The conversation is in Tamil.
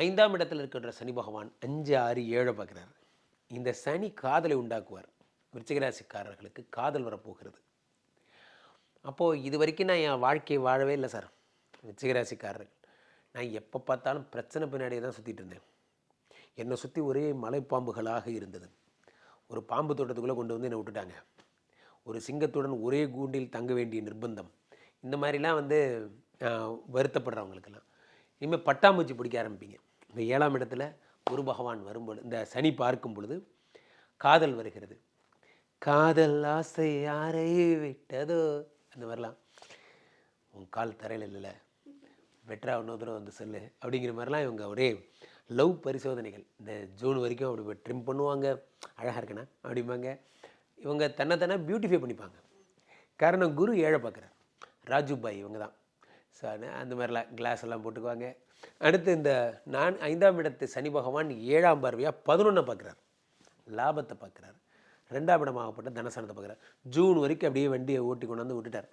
ஐந்தாம் இடத்தில் இருக்கின்ற சனி பகவான் அஞ்சு ஆறு ஏழை பார்க்குறார். இந்த சனி காதலை உண்டாக்குவார். விருச்சிகராசிக்காரர்களுக்கு காதல் வரப்போகிறது. அப்போது இது வரைக்கும் நான் என் வாழ்க்கையை வாழவே இல்லை சார். விருச்சிகராசிக்காரர்கள். நான் எப்போ பார்த்தாலும் பிரச்சனை பின்னாடியே தான் சுற்றிட்டு இருந்தேன். என்னை சுற்றி ஒரே மலைப்பாம்புகளாக இருந்தது. ஒரு பாம்பு தோட்டத்துக்குள்ளே கொண்டு வந்து என்னை விட்டுட்டாங்க. ஒரு சிங்கத்துடன் ஒரே கூண்டில் தங்க வேண்டிய நிர்பந்தம். இந்த மாதிரிலாம் வந்து வருத்தப்படுறவங்களுக்கெல்லாம். இனிமேல் பட்டாம்பூச்சி பிடிக்க ஆரம்பிப்பீங்க. இந்த ஏழாம் இடத்துல குரு பகவான் வரும்பொழுது இந்த சனி பார்க்கும் பொழுது காதல் வருகிறது. காதல் ஆசை யாரை விட்டதோ? அந்த மாதிரிலாம். உன் கால் தரையில் இல்லைல்ல. வெட்ரா இன்னொரு தடவை வந்து சொல்லு. அப்படிங்கிற மாதிரிலாம் இவங்க ஒரே லவ் பரிசோதனைகள். இந்த ஜூன் வரைக்கும் அப்படி ட்ரிம் பண்ணுவாங்க. அழகாக இருக்கணும் அப்படிம்பாங்க. இவங்க தன்னை தன்னை பியூட்டிஃபை பண்ணிப்பாங்க. காரணம் குரு ஏழை பார்க்குறார். ராஜு பாய் இவங்க தான். ஸோ அந்த மாதிரிலாம் கிளாஸ் எல்லாம் போட்டுக்குவாங்க. அடுத்து இந்த நான் ஐந்தாம் இடத்து சனி பகவான் ஏழாம் பார்வையாக பதினொன்றை பார்க்குறார். லாபத்தை பார்க்குறாரு. ரெண்டாம் இடமாகப்பட்ட தனசனத்தை பார்க்குறார். ஜூன் வரைக்கும் அப்படியே வண்டியை ஓட்டி கொண்டு வந்து விட்டுட்டார்.